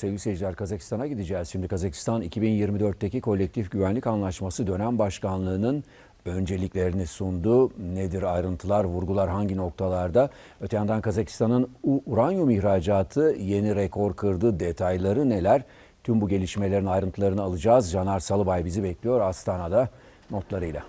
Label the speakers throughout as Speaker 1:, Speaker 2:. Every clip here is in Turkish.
Speaker 1: Sevgili seyirciler Kazakistan'a gideceğiz. Şimdi Kazakistan 2024'teki kolektif güvenlik anlaşması dönem başkanlığının önceliklerini sundu. Nedir ayrıntılar, vurgular hangi noktalarda? Öte yandan Kazakistan'ın uranyum ihracatı yeni rekor kırdı. Detayları neler? Tüm bu gelişmelerin ayrıntılarını alacağız. Caner Salıbay bizi bekliyor Astana'da notlarıyla.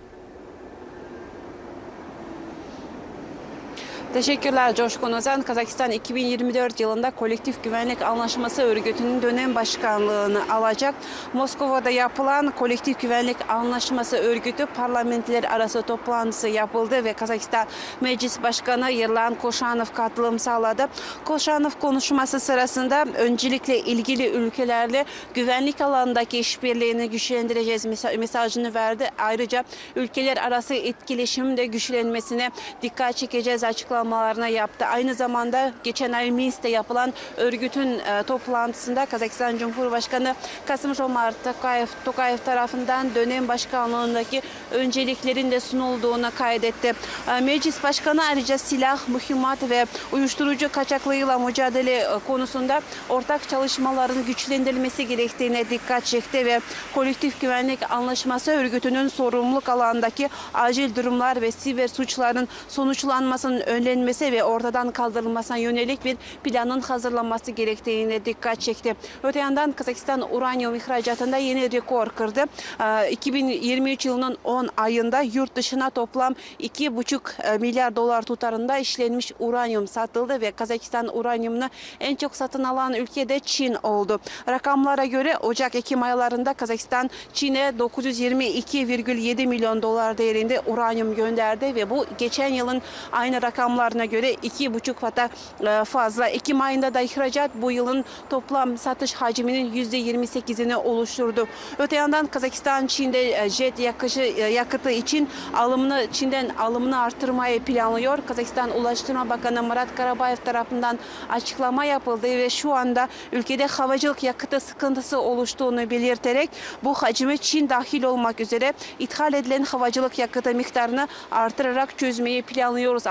Speaker 2: Teşekkürler Coşkun Özen. Kazakistan 2024 yılında Kolektif Güvenlik Anlaşması Örgütü'nün dönem başkanlığını alacak. Moskova'da yapılan Kolektif Güvenlik Anlaşması Örgütü parlamentler arası toplantısı yapıldı ve Kazakistan Meclis Başkanı Yerlan Koşanov katılım sağladı. Koşanov konuşması sırasında öncelikle ilgili ülkelerle güvenlik alanındaki işbirliğini güçlendireceğiz mesa- mesajını verdi. Ayrıca ülkeler arası etkileşimin de güçlenmesine dikkat çekeceğiz açıklamalarına yaptı. Aynı zamanda geçen ay Minsk'te yapılan örgütün e, toplantısında Kazakistan Cumhurbaşkanı Kasım Jomart Tokayev, Tokayev tarafından dönem başkanlığındaki önceliklerin de sunulduğunu kaydetti. E, Meclis Başkanı ayrıca silah, mühimmat ve uyuşturucu kaçaklığıyla mücadele e, konusunda ortak çalışmaların güçlendirilmesi gerektiğine dikkat çekti ve kolektif güvenlik anlaşması örgütünün sorumluluk alanındaki acil durumlar ve siber suçların sonuçlanmasının önlenmesi ve ortadan kaldırılmasına yönelik bir planın hazırlanması gerektiğine dikkat çekti. Öte yandan Kazakistan uranyum ihracatında yeni rekor kırdı. Ee, 2023 yılının 10 ayında yurt dışına toplam 2,5 milyar dolar tutarında işlenmiş uranyum satıldı ve Kazakistan uranyumunu en çok satın alan ülke de Çin oldu. Rakamlara göre Ocak-Ekim aylarında Kazakistan Çin'e 922,7 milyon dolar değerinde uranyum gönderdi ve bu geçen yılın aynı rakamlarına göre 2,5 fata e, fazla. Ekim ayında da ihracat bu yılın toplam satış hacminin %28'ini oluşturdu. Öte yandan Kazakistan Çin'de e, jet yakışı, e, yakıtı için alımını Çin'den alımını artırmayı planlıyor. Kazakistan Ulaştırma Bakanı Murat Karabayev tarafından açıklama yapıldı ve şu anda ülkede havacılık yakıtı sıkıntısı oluştuğunu belirterek bu hacmi Çin dahil olmak üzere ithal edilen havacılık yakıtı miktarını artırarak çözmeyi planlıyoruz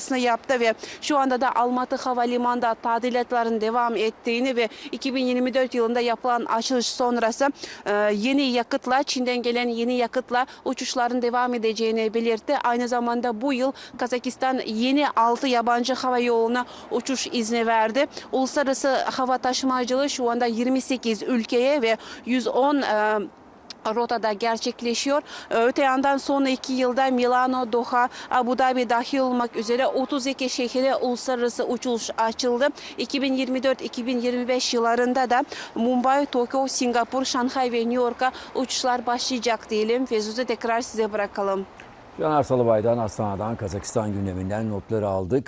Speaker 2: açıklamasını yaptı ve şu anda da Almatı Havalimanı'nda tadilatların devam ettiğini ve 2024 yılında yapılan açılış sonrası e, yeni yakıtla Çin'den gelen yeni yakıtla uçuşların devam edeceğini belirtti. Aynı zamanda bu yıl Kazakistan yeni 6 yabancı hava yoluna uçuş izni verdi. Uluslararası hava taşımacılığı şu anda 28 ülkeye ve 110 e, rotada gerçekleşiyor. Öte yandan son iki yılda Milano, Doha, Abu Dhabi dahil olmak üzere 32 şehire uluslararası uçuş açıldı. 2024-2025 yıllarında da Mumbai, Tokyo, Singapur, Şanghay ve New York'a uçuşlar başlayacak diyelim ve tekrar size bırakalım.
Speaker 1: Caner Salıbay'dan Astana'dan Kazakistan gündeminden notları aldık.